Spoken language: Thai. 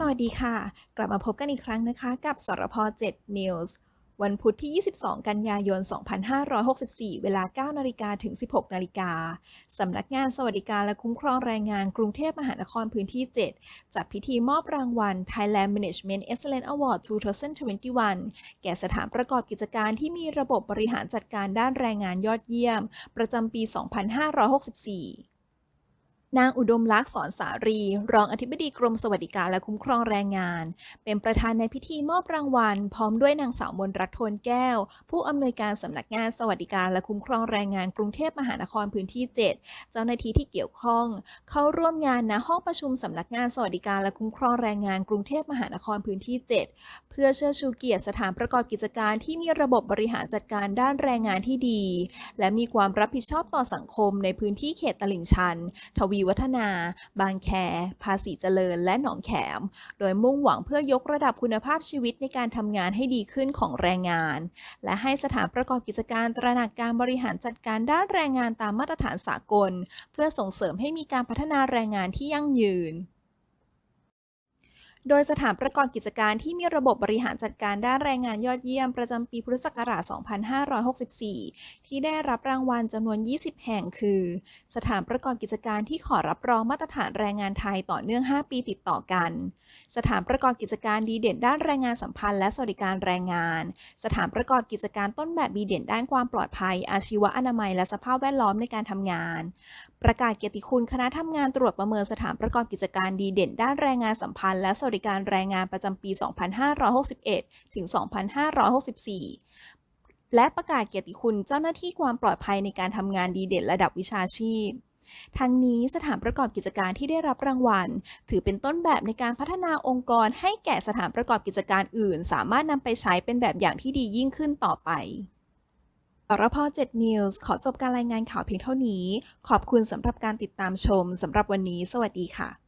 สวัสดีค่ะ กลับมาพบกันอีกครั้งนะคะกับสรพ7 News วันพุธที่ 22 กันยายน 2564 เวลา 9 นาฬิกาถึง 16 นาฬิกา สำนักงานสวัสดิการและคุ้มครองแรงงานกรุงเทพมหานครพื้นที่ 7 จัดพิธีมอบรางวัล Thailand Management Excellence Award 2021 แก่สถานประกอบกิจการที่มีระบบบริหารจัดการด้านแรงงานยอดเยี่ยม ประจำปี 2564 นางอุดมลักษณ์สอนสารี รองอธิบดีกรมสวัสดิการและคุ้มครองแรงงาน เป็นประธานในพิธีมอบรางวัล พร้อมด้วยนางสาวมนรัตน์โทนแก้ว ผู้อำนวยการสำนักงานสวัสดิการและคุ้มครองแรงงานกรุงเทพมหานครพื้นที่ 7 เจ้าหน้าที่ที่เกี่ยวข้อง เข้าร่วมงานณห้องประชุมสำนักงานสวัสดิการและคุ้มครองแรงงานกรุงเทพมหานครพื้นที่ 7 เพื่อเชิดชูเกียรติสถานประกอบกิจการที่มีระบบบริหารจัดการด้านแรงงานที่ดี และมีความรับผิดชอบต่อสังคมในพื้นที่เขตตลิ่งชัน ทวีวัฒนา บางแค ภาษีเจริญ และหนองแขม โดยมุ่งหวังเพื่อยกระดับคุณภาพชีวิตในการทำงานให้ดีขึ้นของแรงงาน และให้สถานประกอบกิจการตระหนักการบริหารจัดการด้านแรงงานตามมาตรฐานสากล เพื่อส่งเสริมให้มีการพัฒนาแรงงานที่ยั่งยืน โดยสถานประกอบกิจการที่มีระบบบริหารจัดการด้านแรงงานยอดเยี่ยมประจำปีพุทธศักราช 2564 ที่ได้รับรางวัลจำนวน 20 แห่งคือ สถานประกอบกิจการที่ขอรับรองมาตรฐานแรงงานไทยต่อเนื่อง 5 ปีติดต่อกัน สถานประกอบกิจการดีเด่นด้านแรงงานสัมพันธ์และสวัสดิการแรงงาน สถานประกอบกิจการต้นแบบดีเด่นด้านความปลอดภัย อาชีวะอนามัย และสภาพแวดล้อมในการทำงาน ประกาศเกียรติคุณคณะทำงานตรวจประเมินสถานประกอบกิจการดีเด่นด้านแรงงานสัมพันธ์และสวัสดิการแรงงานประจำปี 2561 ถึง 2564 และประกาศเกียรติคุณเจ้าหน้าที่ความปลอดภัยในการทำงานดีเด่นระดับวิชาชีพทั้งนี้สถานประกอบกิจการที่ได้รับรางวัล ถือเป็นต้นแบบในการพัฒนาองค์กรให้แก่สถานประกอบกิจการอื่น สามารถนำไปใช้เป็นแบบอย่างที่ดียิ่งขึ้นต่อไปสรพ7 News ขอจบการรายงานข่าวเพียงเท่านี้ ขอบคุณสำหรับการติดตามชมสำหรับวันนี้ สวัสดีค่ะ